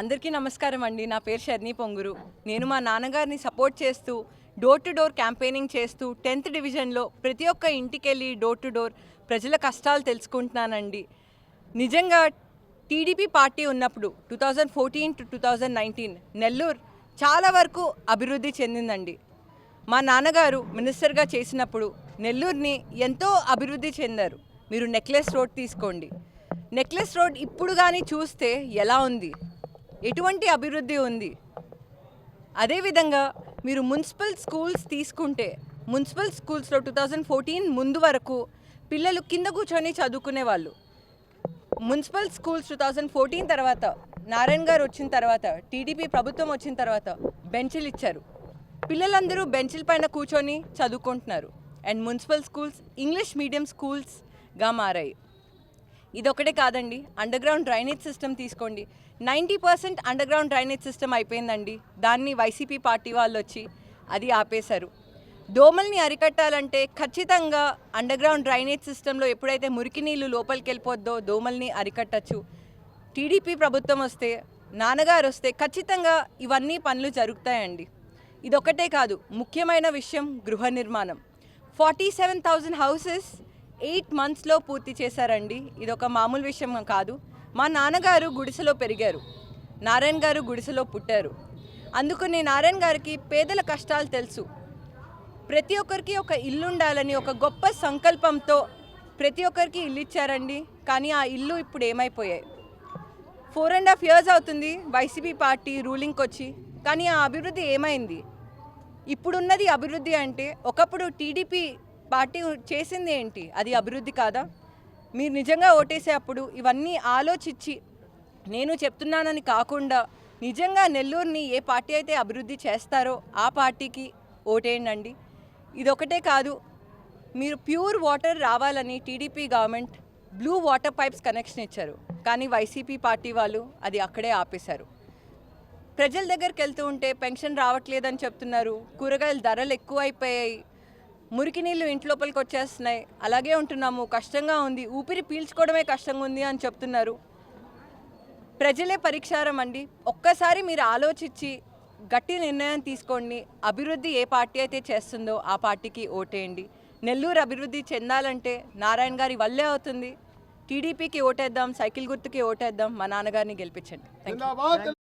అందరికీ నమస్కారం అండి. నా పేరు షర్ని పొంగురు. నేను మా నాన్నగారిని సపోర్ట్ చేస్తూ డోర్ టు డోర్ క్యాంపెయినింగ్ చేస్తూ టెన్త్ డివిజన్లో ప్రతి ఒక్క ఇంటికి వెళ్ళి డోర్ టు డోర్ ప్రజల కష్టాలు తెలుసుకుంటున్నానండి. నిజంగా టీడీపీ పార్టీ ఉన్నప్పుడు two thousand fourteen to two thousand nineteen Nellore చాలా వరకు అభివృద్ధి చెందిందండి. మా నాన్నగారు మినిస్టర్గా చేసినప్పుడు నెల్లూరుని ఎంతో అభివృద్ధి చెందారు. మీరు నెక్లెస్ రోడ్ తీసుకోండి. నెక్లెస్ రోడ్ ఇప్పుడు కానీ చూస్తే ఎలా ఉంది? ఎటువంటి అభివృద్ధి ఉంది? అదేవిధంగా మీరు మున్సిపల్ స్కూల్స్ తీసుకుంటే మున్సిపల్ స్కూల్స్లో టూ థౌజండ్ ఫోర్టీన్ ముందు వరకు పిల్లలు కింద కూర్చొని చదువుకునే వాళ్ళు municipal schools two thousand fourteen తర్వాత నారాయణ గారు వచ్చిన తర్వాత టీడీపీ ప్రభుత్వం వచ్చిన తర్వాత బెంచ్లు ఇచ్చారు. పిల్లలందరూ బెంచ్ల పైన కూర్చొని చదువుకుంటున్నారు. And municipal schools English medium స్కూల్స్గా మారాయి. ఇదొకటే కాదండి. అండర్ గ్రౌండ్ డ్రైనేజ్ సిస్టమ్ తీసుకోండి. Ninety percent under ground drainage system అయిపోయిందండి. దాన్ని వైసీపీ పార్టీ వాళ్ళు వచ్చి అది ఆపేశారు. దోమల్ని అరికట్టాలంటే ఖచ్చితంగా అండర్ గ్రౌండ్ డ్రైనేజ్ సిస్టంలో ఎప్పుడైతే మురికి నీళ్ళు లోపలికి వెళ్ళిపోద్దో దోమల్ని అరికట్టచ్చు. టీడీపీ ప్రభుత్వం వస్తే నాన్నగారు వస్తే ఖచ్చితంగా ఇవన్నీ పనులు జరుగుతాయండి. ఇదొకటే కాదు ముఖ్యమైన విషయం గృహ నిర్మాణం. Forty seven thousand houses eight మంత్స్లో పూర్తి చేశారండి. ఇది ఒక మామూలు విషయం కాదు. మా నాన్నగారు గుడిసెలో పెరిగారు. నారాయణ గారు గుడిసెలో పుట్టారు. అందుకని నారాయణ గారికి పేదల కష్టాలు తెలుసు. ప్రతి ఒక్కరికి ఒక ఇల్లు ఉండాలని ఒక గొప్ప సంకల్పంతో ప్రతి ఒక్కరికి ఇల్లు ఇచ్చారండి. కానీ ఆ ఇల్లు ఇప్పుడు ఏమైపోయాయి. ఫోర్ అండ్ హాఫ్ ఇయర్స్ అవుతుంది. వైసీపీ పార్టీ రూలింగ్కి వచ్చి కానీ ఆ అభివృద్ధి ఏమైంది? ఇప్పుడున్నది అభివృద్ధి అంటే ఒకప్పుడు టీడీపీ పార్టీ చేసింది ఏంటి? అది అభివృద్ధి కాదా? మీరు నిజంగా ఓటేసే అప్పుడు ఇవన్నీ ఆలోచించి నేను చెప్తున్నానని కాకుండా నిజంగా నెల్లూరుని ఏ పార్టీ అయితే అభివృద్ధి చేస్తారో ఆ పార్టీకి ఓటేయండి ఇదొకటే కాదు మీరు ప్యూర్ వాటర్ రావాలని TDP government blue water pipes connection ఇచ్చారు. కానీ వైసీపీ పార్టీ వాళ్ళు అది అక్కడే ఆపేశారు. ప్రజల దగ్గరికి వెళ్తూ ఉంటే పెన్షన్ రావట్లేదని చెప్తున్నారు. కూరగాయల ధరలు ఎక్కువైపోయాయి. మురికి నీళ్ళు ఇంట్లోపలికి వచ్చేస్తున్నాయి. అలాగే ఉంటున్నాము. కష్టంగా ఉంది. ఊపిరి పీల్చుకోవడమే కష్టంగా ఉంది అని చెప్తున్నారు. ప్రజలే పరీక్షారం అండి. ఒక్కసారి మీరు ఆలోచించి గట్టి నిర్ణయం తీసుకోండి. అభివృద్ధి ఏ పార్టీ అయితే చేస్తుందో ఆ పార్టీకి ఓటేయండి. నెల్లూరు అభివృద్ధి చెందాలంటే నారాయణ గారి వల్లే అవుతుంది. టీడీపీకి ఓటేద్దాం సైకిల్ గుర్తుకి ఓటేద్దాం. మా నాన్నగారిని గెలిపించండి.